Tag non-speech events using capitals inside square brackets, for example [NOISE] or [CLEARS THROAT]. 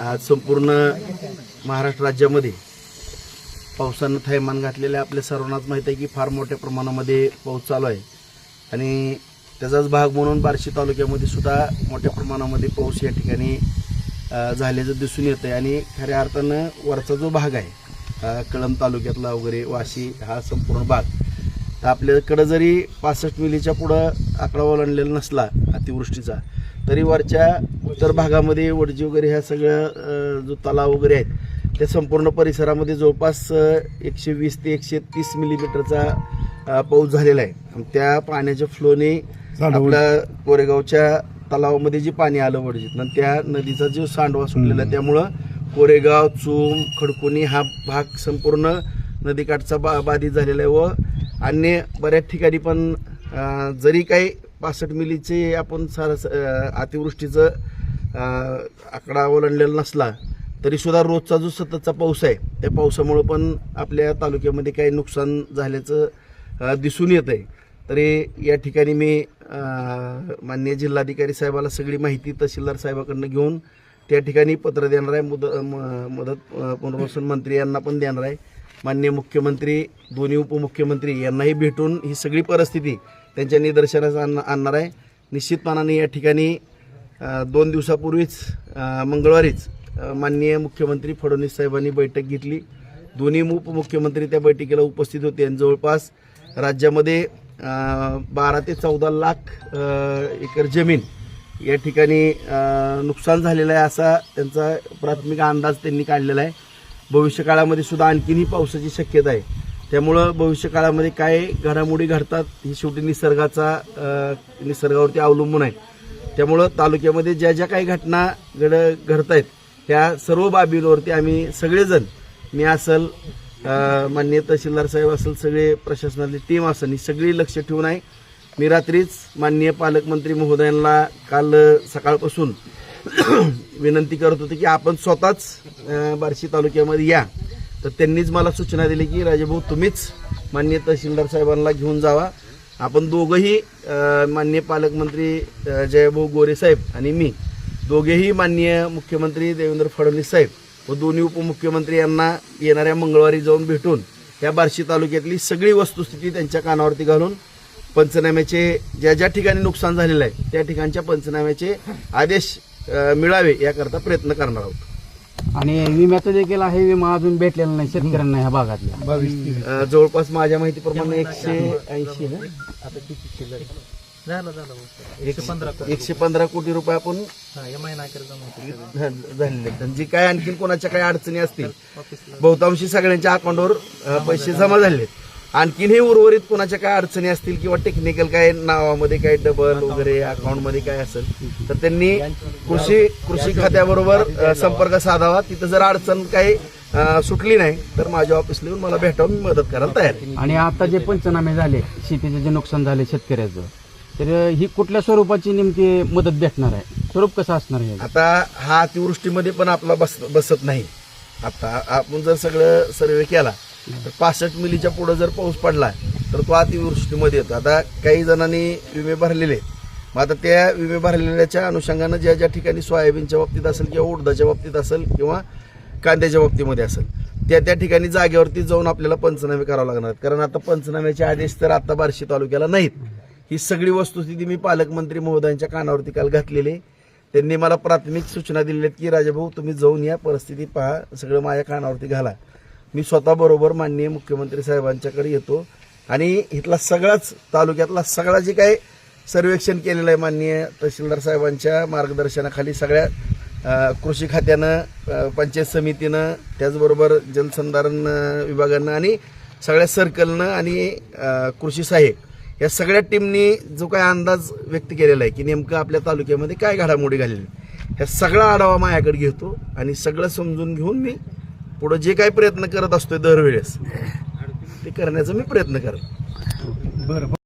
आज संपूर्ण महाराष्ट्र राज्यामध्ये पावसानं थैमान घातलेलं आहे. आपल्या सर्वांनाच माहीत आहे की फार मोठ्या प्रमाणामध्ये पाऊस चालू आहे. आणि त्याचाच भाग म्हणून बार्शी तालुक्यामध्ये सुद्धा मोठ्या प्रमाणामध्ये पाऊस या ठिकाणी झाल्याचं दिसून येतं आहे आणि खऱ्या अर्थानं वरचा जो भाग आहे कळंब तालुक्यातला वगैरे वाशी हा संपूर्ण भाग तर आपल्याकडं जरी पासष्ट मिलीच्या पुढं आकडा ओलांडलेला नसला अतिवृष्टीचा तरी वरच्या उत्तर भागामध्ये वडजी वगैरे ह्या सगळं अ, जो तलाव वगैरे आहेत त्या संपूर्ण परिसरामध्ये जवळपास एकशे वीस ते एकशे तीस मिलीमीटरचा पाऊस झालेला आहे. आणि त्या पाण्याच्या फ्लोने आपल्या कोरेगावच्या तलावामध्ये जे पाणी आलं वडजीत आणि त्या नदीचा जो सांडवा सुटलेला आहे त्यामुळं कोरेगाव चूम खडकुनी हा भाग संपूर्ण नदीकाठचा बा बाधित झालेला आहे व अन्य बऱ्याच ठिकाणी पण जरी काही पासष्ट मिलीचे आपण सारस अतिवृष्टीचं आकडा ओलांडलेला नसला तरीसुद्धा रोजचा जो सततचा पाऊस आहे त्या पावसामुळं पण आपल्या तालुक्यामध्ये काही नुकसान झाल्याचं दिसून येत आहे तरी या ठिकाणी मी मान्य माननीय जिल्हाधिकारी साहेबाला सगळी माहिती तहसीलदार साहेबाकडनं घेऊन त्या ठिकाणी पत्र देणार आहे मुद म- मदत पुनर्वसन मंत्री यांना पण देणार आहे. माननीय मुख्यमंत्री दोन्ही उपमुख्यमंत्री यांनाही भेटून ही सगळी परिस्थिती त्यांच्या निदर्शनास आण आणणार आहे. निश्चितपणाने या ठिकाणी दोन दिवसापूर्वीच मंगळवारीच माननीय मुख्यमंत्री फडणवीस साहेबांनी बैठक घेतली. दोन्ही उपमुख्यमंत्री त्या बैठकीला उपस्थित होते आणि जवळपास राज्यामध्ये बारा ते चौदा लाख एकर जमीन या ठिकाणी नुकसान झालेलं आहे असा त्यांचा प्राथमिक अंदाज त्यांनी काढलेला आहे. भविष्यकाळामध्ये सुद्धा आणखीनही पावसाची शक्यता आहे. त्यामुळं भविष्यकाळामध्ये काय घडामोडी घडतात ही शेवटी निसर्गाचा निसर्गावरती अवलंबून आहे. त्यामुळं तालुक्यामध्ये ज्या ज्या काही घटना घड घडत आहेत त्या सर्व बाबींवरती आम्ही सगळेजण मी असल मान्य माननीय तहसीलदार साहेब असेल सगळे प्रशासनातली टीम असेल ही सगळी लक्ष ठेवून आहे. मी रात्रीच माननीय पालकमंत्री महोदयांना काल सकाळपासून [CLEARS THROAT] विनंती करत होते की आपण स्वतःच बार्शी तालुक्यामध्ये या. तर त्यांनीच मला सूचना दिली की राजेभाऊ तुम्हीच माननीय तहसीलदार साहेबांना घेऊन जावा. आपण दोघंही माननीय पालकमंत्री जयभाऊ गोरे साहेब आणि मी दोघेही माननीय मुख्यमंत्री देवेंद्र फडणवीस साहेब व दोन्ही उपमुख्यमंत्री यांना येणाऱ्या मंगळवारी जाऊन भेटून या बार्शी तालुक्यातली सगळी वस्तुस्थिती त्यांच्या कानावरती घालून पंचनाम्याचे ज्या ज्या ठिकाणी नुकसान झालेलं आहे त्या ठिकाणच्या पंचनाम्याचे आदेश मिळावे याकरता प्रयत्न करणार आहोत. आणि विम्याचं देखील आहे विमा अजून भेटलेला नाही शेतकऱ्यांना ह्या भागातल्या. जवळपास माझ्या माहितीप्रमाणे एकशे ऐंशी. एकशे पंधरा कोटी. रुपये आपण हा झालेले जे काय आणखीन कोणाच्या काही अडचणी असतील बहुतांशी सगळ्यांच्या अकाउंटवर पैसे जमा झाले. आणखीनही उर्वरित कोणाच्या काय अडचणी असतील किंवा टेक्निकल काय नावामध्ये काय डबल वगैरे अकाउंटमध्ये काय असेल तर त्यांनी कृषी कृषी खात्याबरोबर संपर्क साधावा. तिथं जर अडचण काही सुटली नाही तर माझ्या ऑफिसला येऊन मला भेटावून मी मदत करायला तयार आहे. आणि आता जे पंचनामे झाले शेतीचे जे नुकसान झाले शेतकऱ्याचं तर ही कुठल्या स्वरूपाची नेमकी मदत भेटणार आहे? स्वरूप कसं असणार आहे? आता हा अतिवृष्टीमध्ये पण आपला बस बसत नाही. आता आपण जर सगळं सर्वे केला तर पासष्ट मिलीच्या पुढं जर पाऊस पडला तर तो अतिवृष्टीमध्ये येतो. आता काही जणांनी विमे भरलेले मग आता त्या विमे भरलेल्याच्या अनुषंगानं ज्या ज्या ठिकाणी सोयाबीनच्या बाबतीत असेल किंवा उडदाच्या बाबतीत असेल किंवा कांद्याच्या बाबतीमध्ये असेल त्या त्या ठिकाणी जागेवरती जाऊन आपल्याला पंचनामे करावे लागणार कारण आता पंचनाम्याचे आदेश तर आता बार्शी तालुक्याला नाहीत. ही सगळी वस्तुस्थिती मी पालकमंत्री महोदयांच्या कानावरती काल घातलेली आहे. त्यांनी मला प्राथमिक सूचना दिलेल्या आहेत की राजाभाऊ तुम्ही जाऊन या परिस्थिती पहा सगळं माझ्या कानावरती घाला. मी स्वतः बरोबर माननीय मुख्यमंत्री साहेबांच्याकडे येतो. आणि इथला सगळाच तालुक्यातला सगळा जे काही सर्वेक्षण केलेलं आहे माननीय तहसीलदार साहेबांच्या मार्गदर्शनाखाली सगळ्या कृषी खात्यानं पंचायत समितीनं त्याचबरोबर जलसंधारण विभागानं आणि सगळ्या सर्कलनं आणि कृषी सहाय्यक या सगळ्या टीमनी जो काही अंदाज व्यक्त केलेला आहे की नेमकं आपल्या तालुक्यामध्ये काय घडामोडी घालेली ह्या सगळा आढावा माझ्याकडे घेतो आणि सगळं समजून घेऊन मी पुढं जे काही प्रयत्न करत असतोय दरवेळेस [LAUGHS] ते करण्याचा मी प्रयत्न करतो